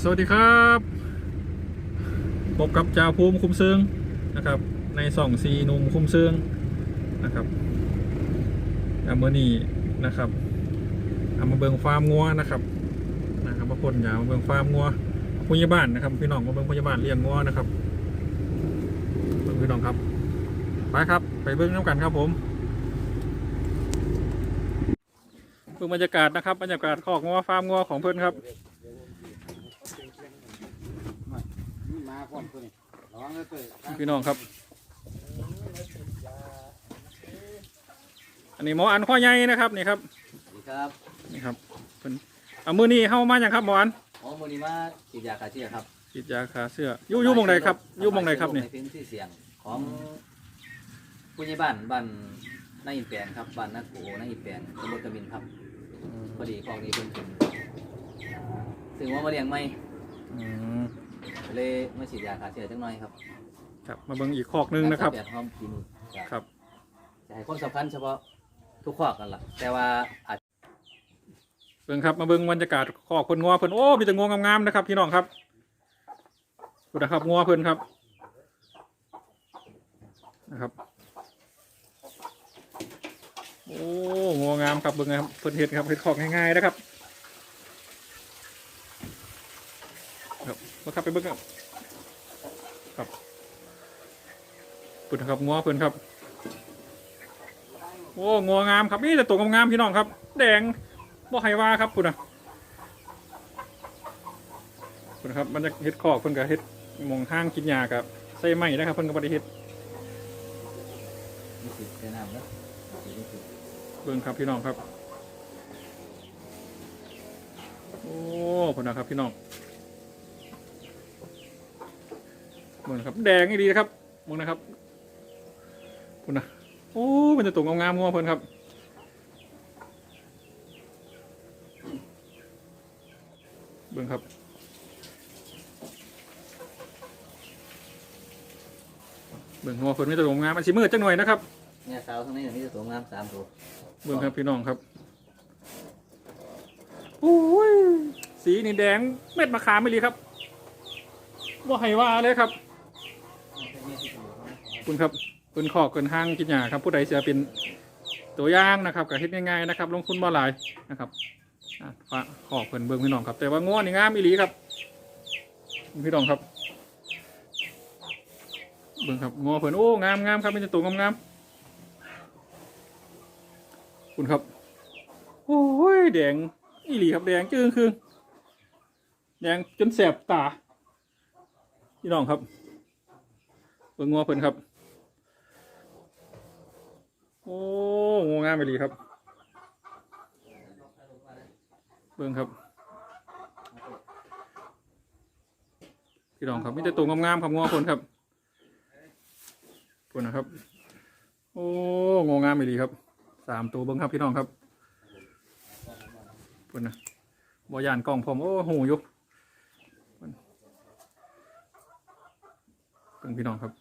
สวัสดีครับพบกับจ่าภูมิคุ้มเซิงนะครับ ในส่องซีนุ่มคุ้มเซิงนะครับอาเมื่อนี้นะครับเอามาเบิงฟาร์มงัวนะครับนะครับมาพ่นยามาเบิงฟาร์มงัวพยาบาลนะครับพี่น้องมาเบิงพยาบาลเลี้ยงงัวนะครับเบิ่งพี่น้องครับไปครับ ไปเบิ้งน้ำกันครับผมเบิ่งบรรยากาศนะครับบรรยากาศคอกงัวฟาร์มงัวของเพื่อนครับ มาก่อนตัวนี้ระวังเลยตัวนี้พี่น้องครับ อันนี้หมออันข้อใหญ่นะครับนี่ครับสวัสดีครับนี่ครับเพิ่นเอามือนี้เข้ามาอย่างครับหมออันหมอมูนีมาฉีดยาฆ่าเชื้อครับฉีดยาขาเสื้ออยู่อยู่หมองใดครับอยู่หมองใดครับนี่ในพื้นที่เสี่ยงของผู้ใหญ่บ้านบ้านนายอินแปลงครับบ้านนักโอนายอินแปลงตำบลกมินครับพอดีของนี้เพิ่นขึ้นถึงว่ามาเลี้ยงไม่อืม เลยมาฉีดยาฆ่าเชื้อจังหน่อยครับครับ มาเบิ่งอีกคอกหนึงนะครับ แปดหอมกินครับ จะให้ความสำคัญเฉพาะทุกข้อกันล่ะ แต่ว่าอาจเบิ่งครับมาเบิ่งบรรยากาศคอกเพิ่นงัวเพิ่นโอ้มีแต่งัวงามๆนะครับพี่น้องครับดูนะครับงัวเพิ่นครับนะครับโอ้งัวงามครับเบิ่งนะครับเพิ่นเฮ็ดครับเฮ็ดคอกง่ายๆนะครับ ครับ มาครับไปเบิ่งครับครับเพิ่นครับงัวเพิ่อนครับโอ้งัวงามครับนี่แต่ตัวงามๆพี่น้องครับ แดงบ่ให้ว่าครับคุณนะคุณนะครับมันจะเฮ็ดคอกเพิ่อนก็เฮ็ดมองห้างกินยากับใส่ไม้นะครับเพิ่อนก็บ่ได้เฮ็ดมีสิทธิ์แนะนำนะมีสิทธิ์เบิ่งครับพี่น้องครับ โอ้พุ่นนะครับพี่น้อง เบิ่งนะครับ แดงนี่ดีนะครับเบิ่งนะครับคุณนะโอ้เป็นจะตัวงามๆงัวเพิ่นครับเบิ่งครับเบิ่งงัวเพิ่นมีแต่ตัวงามมันสิมืดจังหน่อยนะครับเนี่ยสาวทั้งนี้มีแต่ตัวงามสามตัวเบิ่งครับพี่น้องครับโอ้ยสีนี่แดงเม็ดมะขามไม่รีครับว่าให้ว่าเลยครับ คุณครับคุณขอกเกินห้างกินหยาครับ ผู้ใดจะเป็นตัวอย่างนะครับกับเฮ็ดง่ายๆนะครับ ลงทุนบ่หลายนะครับอะฝากขอกเพิ่นเบิ่งพี่น้องครับ แต่ว่าง้อนี่งามอีหลีครับ พี่น้องครับเบิ่งครับง้อเพิ่นโอ้งามงามครับเป็นตัวงามงามๆคุณครับ โอ้ยแดงอีหลีครับแดงจึงคือแดงจนแสบตา พี่น้องครับเบิ่งงัวเพิ่นครับ โอ้งัวงามไปดีครับ เบิ่งครับ พี่น้องครับมีแต่ตัวงามๆครับงัวเพิ่นครับเพิ่นนะครับ โอ้งัวงามไปดีครับ สามตัวเบิ่งครับพี่น้องครับเพิ่นนะบ่ยานกล้องผมโอ้หูยุเพิ่นเบิ่งพี่น้องครับ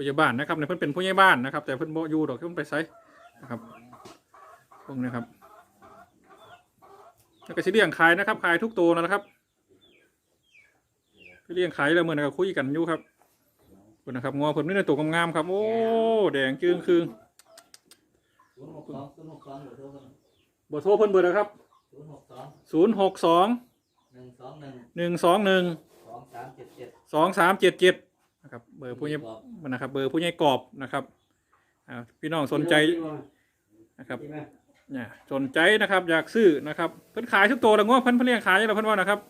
ผู้ใหญ่บ้านนะครับในเพิ่นเป็นผู้ใหญ่บ้านนะครับ แต่เพิ่นบ่อยู่ดอกเพิ่นไปไสนะครับพวกนี้ครับแล้วก็สิเลี้ยงขายนะครับ ขายทุกตัวนะครับเลี้ยงขายแล้วเมื่อนั้นก็คุยกันอยู่ครับคุณนะครับงัวเพิ่นนี่ในตัวงามๆครับ โอ้แดงจึงคืงศูนย์หกสองศูนย์หกสองเบอร์โทรเบอร์โทรเพิ่นเบอร์นะครับศูนย์หกสอง062หนึ่งสองหนึ่ง121สองสามเจ็ดเจ็ด2377 นะครับเบอร์ผู้ใหญ่นะครับ เบอร์ผู้ใหญ่กรอบนะครับอ่าพี่น้องสนใจนะครับเนี่ยสนใจนะครับอยากซื้อนะครับเพิ่นขายทุกตัวแล้วง้อเพิ่นเพิ่นเลี้ยงขายแล้วเพิ่นว่านะครับ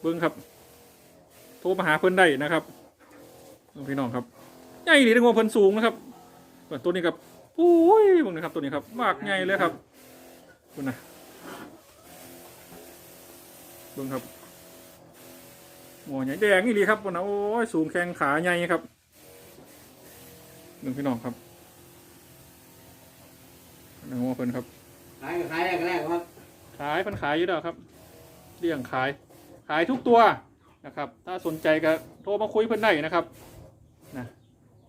เบิ้งครับ โทรมาหาเพิ่นได้นะครับพี่น้องครับใหญ่ดีนะง้อเพิ่นสูงนะครับส่วนตัวนี้กับโอ้ยเบิ่งนะครับตัวนี้ครับมากใหญ่เลยครับคุณนะเบิ้งครับ หมอใหญ่แดงนี่ดีครับวันนะโอ้ยสูงแข้งขาใหญ่ครับเบิ่งพี่น้องครับง้อเพิ่นครับขายก็ขายแรกแรกครับขายมันขายอยู่แล้วครับเลี้ยงขาย ขายทุกตัวนะครับ ถ้าสนใจก็โทรมาคุยเพิ่นได้นะครับนะ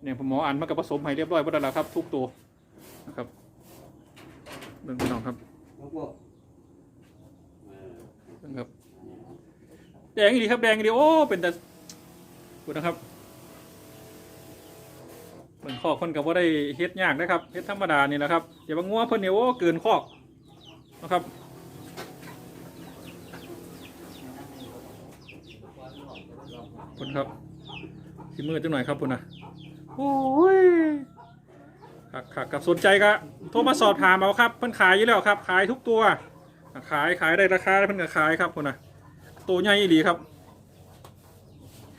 เนี่ยผมหมออ่านมากับผสมให้เรียบร้อยหมดแล้วครับ ทุกตัวนะครับเบิ่งพี่น้องครับหลวงปู่นะครับ แดงอีดีครับแดงอีดีโอ้เป็นแต่คุณนะครับเบิ่งคอกคนกับว่าได้เฮ็ดยากนะครับเฮ็ดธรรมดานี่แหละครับอย่ามางงัวเพิ่นเนี่ยโอ้เกินคอกนะครับคุณครับสิมือจังหน่อยครับคุณนะโอ้ยขักขักกับสนใจก็โทรมาสอบถามเอาครับเพิ่นขายอยู่แล้วครับ ขายทุกตัว ขายขายได้ราคาเพิ่นก็ขายครับคุณนะ ตัวใหญ่อีครับ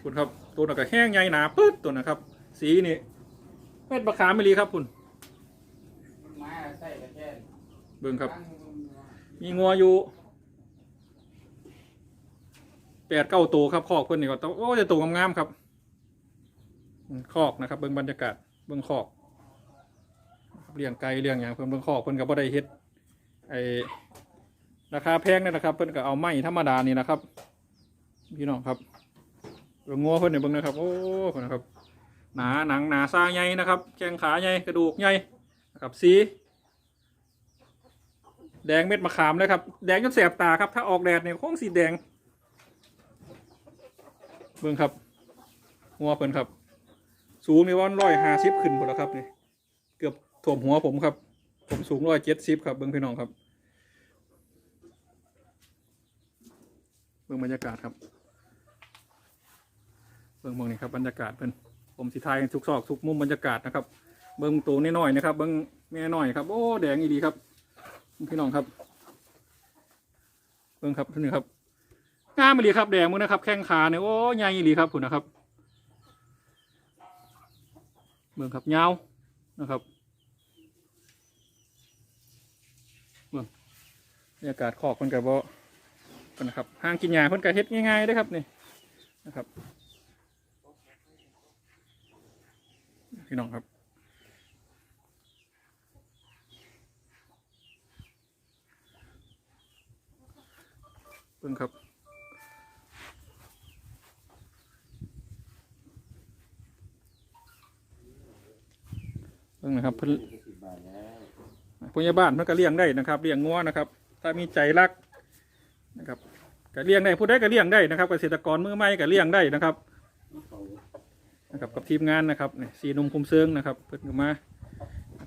คุณครับตัวนั้นก็แห้งใหญ่หนาปึ๊ดตัวนะครับ สีนี่เม็ดบะขามไม่ลีครับคุณเบิ่งครับ มีงัวอยู่แปดเก้าตัวครับคอกเพิ่นนี่ก็ต้องโอ้จะตัวงามๆครับคอกนะครับเบิ่งบรรยากาศเบิ่งคอกเลี้ยงไก่เลี้ยงอย่างเพิ่นเบิ่งคอกเพิ่นก็บ่ได้เฮ็ดไอ ราคาแพงนี่นะครับ เพิ่นก็เอาไม้ธรรมดานี่นะครับ พี่น้องครับงัวเพิ่นเนี่ยเบิ่งนะครับ โอ้เพิ่นนะครับ หนาหนังหนาซางใหญ่นะครับแข้งขาใหญ่กระดูกใหญ่นะครับสีแดงเม็ดมะขามเลยครับ แดงจนแสบตาครับ ถ้าออกแดดเนี่ยคงสีแดง เบิ่งครับหัวเพิ่นครับ สูงนี่ว่าร้อยห้าสิบขึ้นหมดแล้วครับนี่เกือบถ่วมหัวผมครับ ผมสูงร้อยเจ็ดสิบครับเบิ่งพี่น้องครับ เบิ่งบรรยากาศครับ เบิ่งเบิ่งนี่ครับบรรยากาศเพิ่นผมสิทายทุกซอกทุกมุมบรรยากาศนะครับ เบิ่งตัวน้อยๆนะครับ เบิ่งแม่น้อยครับ โอ้แดงอีดีครับ พี่น้องครับ เบิ่งครับท่านนี่ครับงามอีหลีครับแดงมือนะครับ แข้งขาเนี่ยโอ้ใหญ่อีหลีครับคุณนะครับ เบิ่งครับยาวนะครับเบิ่งบรรยากาศขอกคนกับบ่เพิ่ นนะครับห้างกินยาเพิ่นก็เฮ็ดง่ายๆเด้อครับนี่นะครับพี่น้องครับเบิ่งครับเบิ่งนะครับเพิ่นสิบบาทแล้วพยาบาลเพิ่นก็เลี้ยงได้นะครับเลี้ยงงัวนะครับ ถ้ามีใจรักนะครับ ก็เลี้ยงได้ผู้ใดก็เลี้ยงได้นะครับเกษตรกรมือใหม่ก็เลี้ยงได้นะครับนะครับกับทีมงานนะครับนี่สีหนุ่มคุมเซิงนะครับ เพิ่นก็มา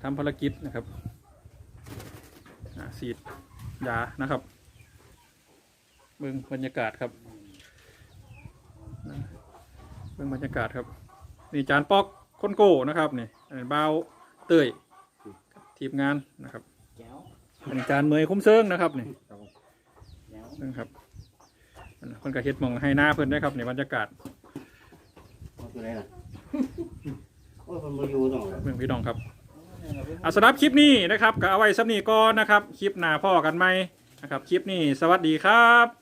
ทำภารกิจนะครับอ่าสีดยานะครับเบิ่งบรรยากาศครับเบิ่งบรรยากาศครับนี่จานปอกคนโก้นะครับนี่อันนี้บ่าวเต้ยทีมงานนะครับแก้วอันนี้จานเมยคุ้มเซิงนะครับนี่แก้วเบิ่งครับ อันนี้คนก็เฮ็ดหมองให้หน้าเพิ่นได้ครับในบรรยากาศเอาตัวไหนล่ะ โอ้ยมันมาอยู่ตรงไหนเบิ่งพี่น้องครับอะสำหรับคลิปนี้นะครับก็เอาไว้สำนีก่อนนะครับ คลิปหน้าพ่อกันไหมนะครับ คลิปนี้สวัสดีครับ